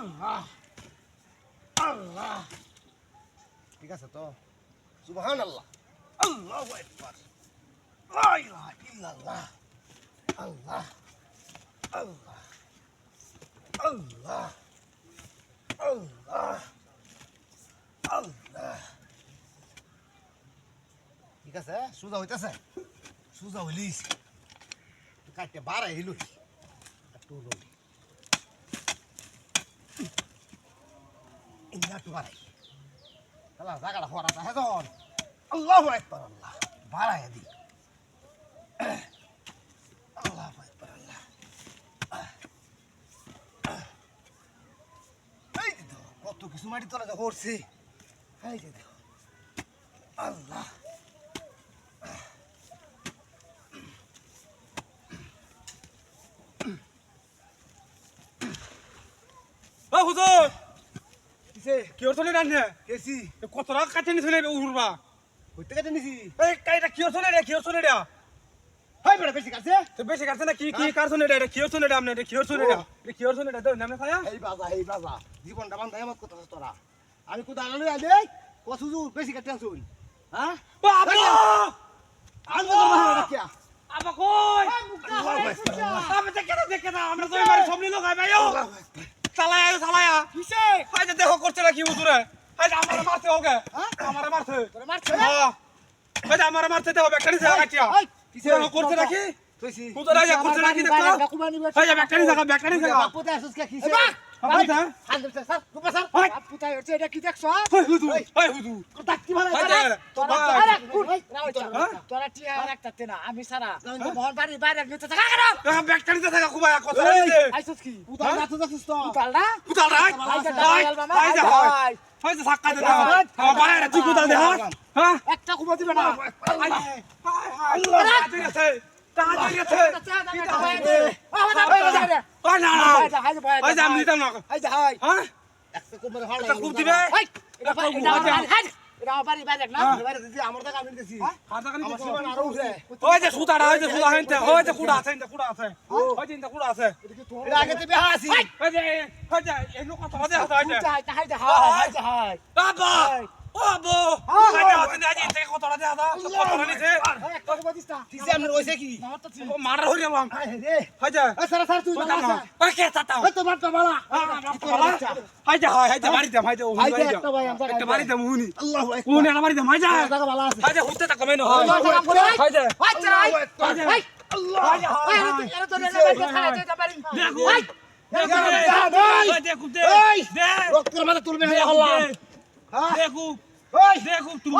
আল্লাহ আল্লাহ। ঠিক আছে তো? সুবহান আল্লাহ আল্লাহ একবার ইল্লাল্লাহ। আল্লাহ আল্লাহ আল্লাহ আল্লাহ আল্লাহ। ঠিক আছে? সুজা হইতেছে? সুজা হইলিস। কাটতে বাড়াই হিলুই একটু একটু বাড়াই। তাহলে জায়গাটা আল্লাহ একবার আল্লাহ। বাড়াই দি আল্লাহ একবার আল্লাহ। এই যে কত কিছু মাটি তোলা যা করছে। এই যে আল্লাহ। হুজুর! কিসে কি হচ্ছে রে রান্না? কেসি। কত টাকা কাটে নিছ রে উড়বা হইতে কেটে নিছি। এই কাইটা কি হচ্ছে রে কি হচ্ছে রে হাই বেড়া বেশি কাছে তো বেশি কাটছে না কি কি কাটছ রে এটা কি হচ্ছে রে আপনি এটা কি হচ্ছে রে এটা কি হচ্ছে রে তো নামে ছায়া? এই বাজা এই বাজা। জীবনটা বান্ধা এমত কথা তোরা। আমি কোথা আলো আলে কসু জুর বেশি কাটতে আসুন। হ্যাঁ? বাবা! আমি তো মারা রাখিয়া। আবা কই? আমি দেখে না দেখে না? আমরা তো এবারে সব নিলো গায় ভাইও চালায়া আয়ো চালায়া কিসে হাই যে দেখো করছে নাকি হুজুরে হাই আমারে মারতে হবে আমারে মারতে তোরে মারছে হ্যাঁ হাই আমারে মারতে হবে একটা নিছে কাটিয়া কিসে দেখো করছে নাকি কইছি হুজুরে করছে নাকি দেখো হাই যে ব্যাকটারি জায়গা ব্যাকটারি জায়গা বাপু তে আসুস কে কিসে এটা কি দেখছ আমি সারা হ্যাঁ? মোহন বাড়ি বাইরে নিতে থাকা কেন থাকা খুব কথা আইসস কি পুতা নাচ তো উতালটা কুতাল রাই হাই যা হাই ডাল মামা হাই যে হাই হাই যে সাক্কা দে হাই। হ্যাঁ বাইরে তুই কুতাল দে হ্যাঁ হ্যাঁ একটা কুমো দিবে না হাই না না। হাই যে আমি দিতাম না। এই যে হাই। হ্যাঁ? একটা এটা খুব দিবে? বাড়ি বাইরে না? আমার টাকা আমি আমার আরও উঠে। ওই যে সুতাটা ওই যে সুতা হেনতে ওই যে কুড়া আছে হেনতে কুড়া আছে। ওই যে হেনতে কুড়া আছে। এটা আগে তো বিহা আছি। ওই যে ওই যে কথা হাত আইতে হাই যা হাই বাবা ও আবো আই না ওই আজ কথা দে হাত কথা নিছে একটা কুমো দিস না আমরা হইছে কি তো ও মারা হই গেলাম হাই রে হাই সারা তুই ওই বালা কে এই তোমার তো বালা হাই হাই যা বাড়ি দে হাই যা হাই বাড়ি একটা ভাই আমরা একটা বাড়ি দে মুনি আল্লাহু আকবার মুনি না বাড়ি দে হাই টাকা বালা আছে হাই হুতে তা কমে ন হাই হাই যা হাই যা হাই হাই যা আল্লাহ হাই যা তো রেলে বাইরে খাড়া পারি দেখো দেখো হাই দেখো দে এই! দে রক্তের মাথা তুলবে না হল্লাম হ্যাঁ দেখো ওই দেখো তুমি